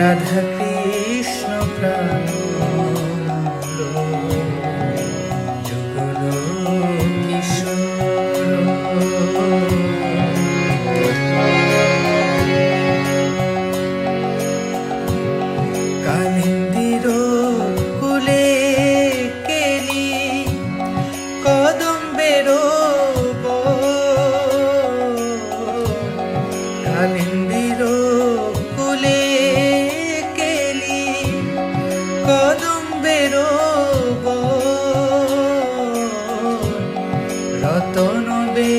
রাধা কৃষ্ণ প্রাণ যুগল কিশোর কদম বেরোব। রতন বে